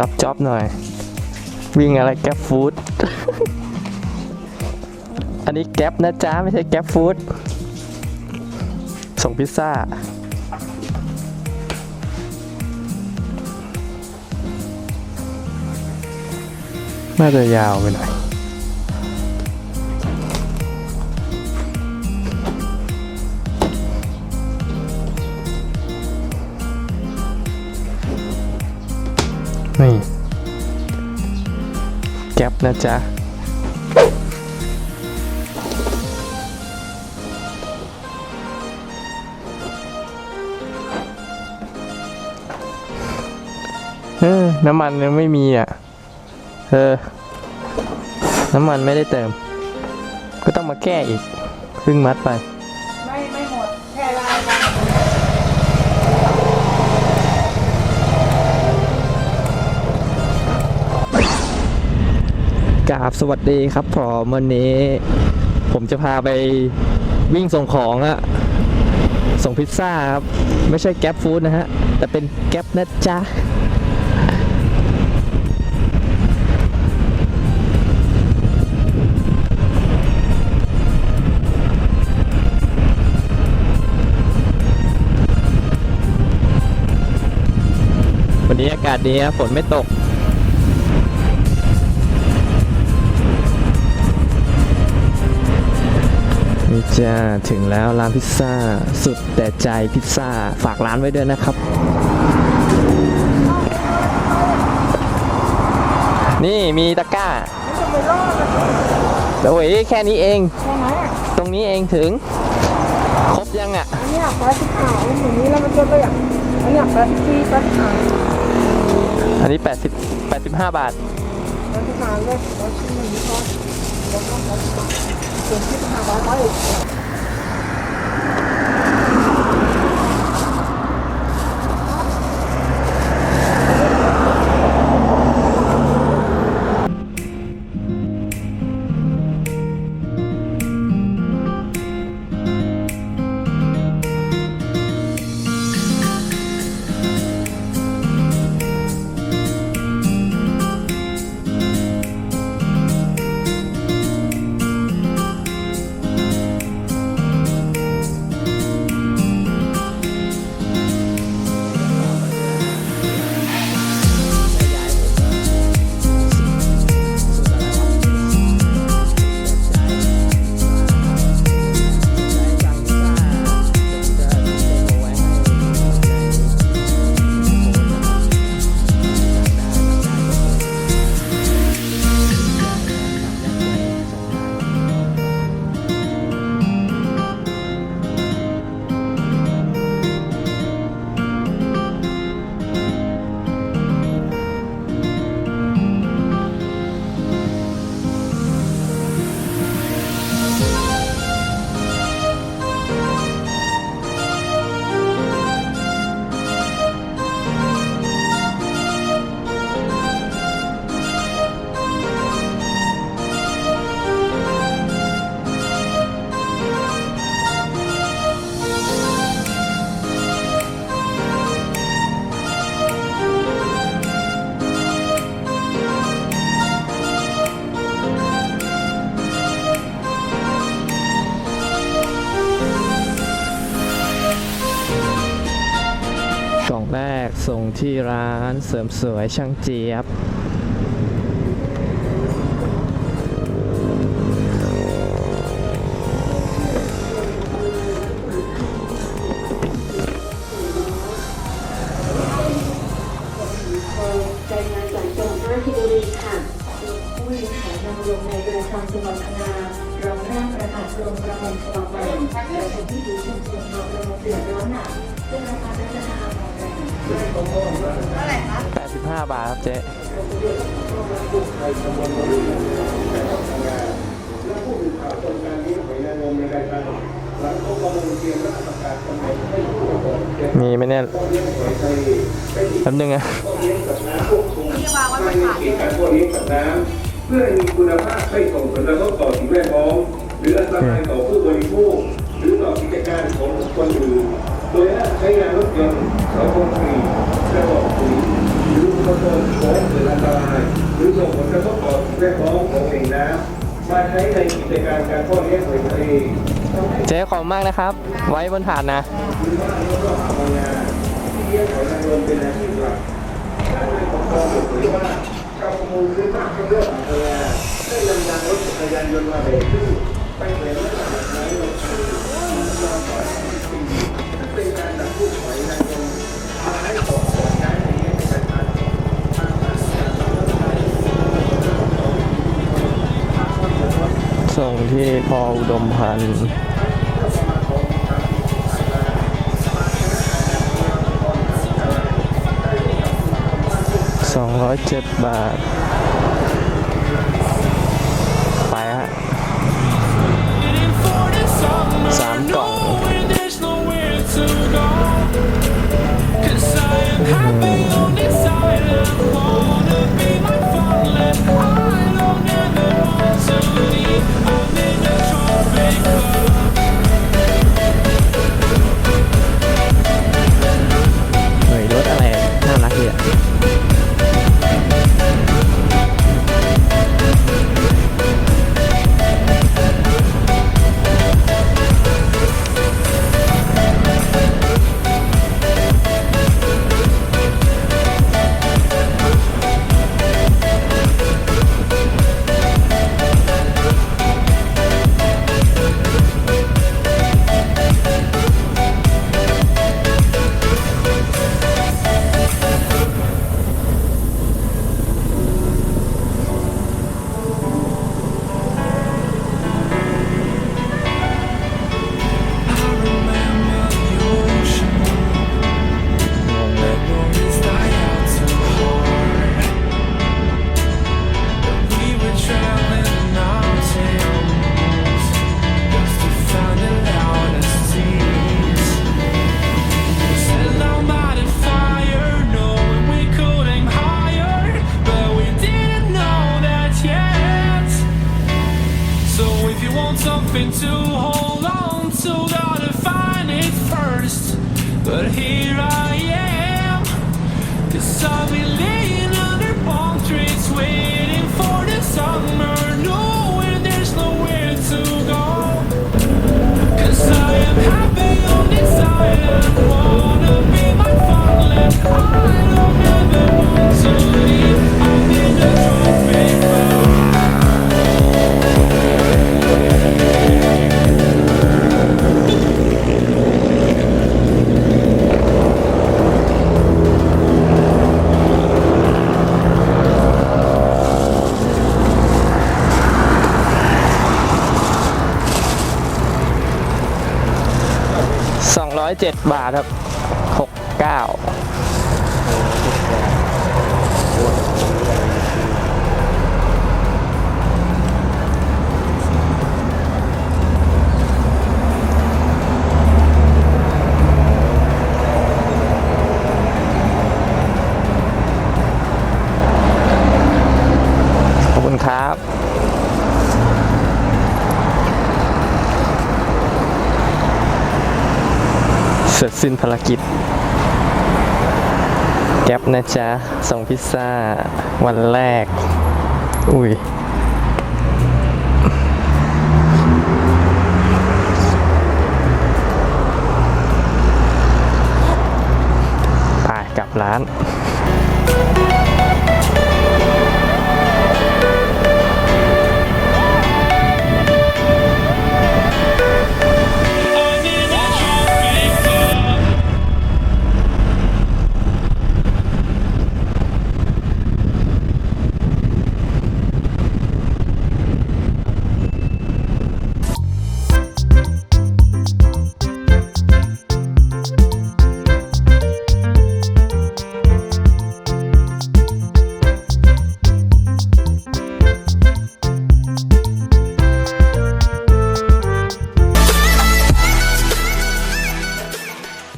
รับจ็อบหน่อย วิ่งอะไรแก๊ปฟู้ดอันนี้แก๊ปนะจ๊ะ ไม่ใช่แก๊ปฟู้ดส่งพิซซ่า น่าจะยาวไปหน่อย นี่ แก๊ปนะจ๊ะ เออ น้ำมันยังไม่มีอะ เออ น้ำมันไม่ได้เติม ก็ต้องมาแก้อีกครึ่งมัดไป ไม่ ไม่หมด แค่ลายกัน ราบสวัสดีครับผมวันนี้ ผมจะพาไปวิ่งส่งของอะส่งพิซซ่าครับ ไม่ใช่แก๊ปฟู้ดนะฮะ แต่เป็นแก๊ปนะจ๊ะ วันนี้อากาศดีครับฝนไม่ตก นี่จ้าถึงแล้วร้านพิซซ่า สุดแต่ใจพิซซ่า ฝากร้านไว้ด้วยนะครับ นี่มีตะกร้าโอ้ยแค่นี้เองใช่ไหมตรงนี้เองถึง ครบยังอะอันนี้อยากปลาสีขาวอย่างนี้แล้วมันก็แบบอันนี้อยากปลาสีปลาสีขาวอันนี้ 80 85 บาทปลาสีขาวเลยปลาสีอย่างนี้ก็แล้วก็ ปลาสีขาวส่ กล่องแรกส่งที่ร้านเสริมสวยช่างเจี๊ยบ รายงานจากจังหวัดราชบุรีค่ะผู้บริหารนำลงในเรือทางจังหวัดพังงารองร่างประกาศลงประมงฉบับใหม่ประชาที่ดีชุมชนชาวประมงเดือดร้อนหนักซึ่งราคาราคา ออกแรง85 บาทครับเจ๊มีไหมเนี่ยแป๊บนึงอะการพวกนี้กับน้ำเพื่อให้มีคุณภาพไม่ส่งผลกระทบต่อสิ่งแวดล้อมหรืออันตรายต่อผู้บริโภคหรือต่อกิจการของบุคคลอื่น โดยใช้งานรถยนต์เสาคอนกรีตกระบอกปุ๋ยหรืออุปมณฑลขอให้เกิดอันตราย หรือส่งผลกระทบต่อสิ่งแวดล้อมของแหล่งน้ำมาใช้ในกิจการการทอเลี้ยงหอยทะเลเจ๊ขอบมากนะครับ ไว้บนถาดนะพื้นบ้านแล้วก็อ่าวบางนาที่เลี้ยงหอยนางรมเป็นอาชีพหลักท่านนายกองเปิดเผยว่าการประมูลซื้อมากเรื่องอ่าวบางนาได้นำยางรถจักรยานยนต์มาแบกขึ้นไปแขวนไว้หนเราชื่อมาต่อที่ปีซึ่งเป็นลงรมมาให้ของก่อนย้ายไปเลยนการทาน ส่งที่พออุดมพันธ์สองร้อยเจ็ดบาท ไปฮะสาม to go. 'Cause I am happy want something to hold on to, gotta find it first. But here 107 บาทครับ 69 สิ้นภารกิจ แก๊ปนะจ๊ะ ส่งพิซซ่า วันแรก อุ้ยไปกลับร้าน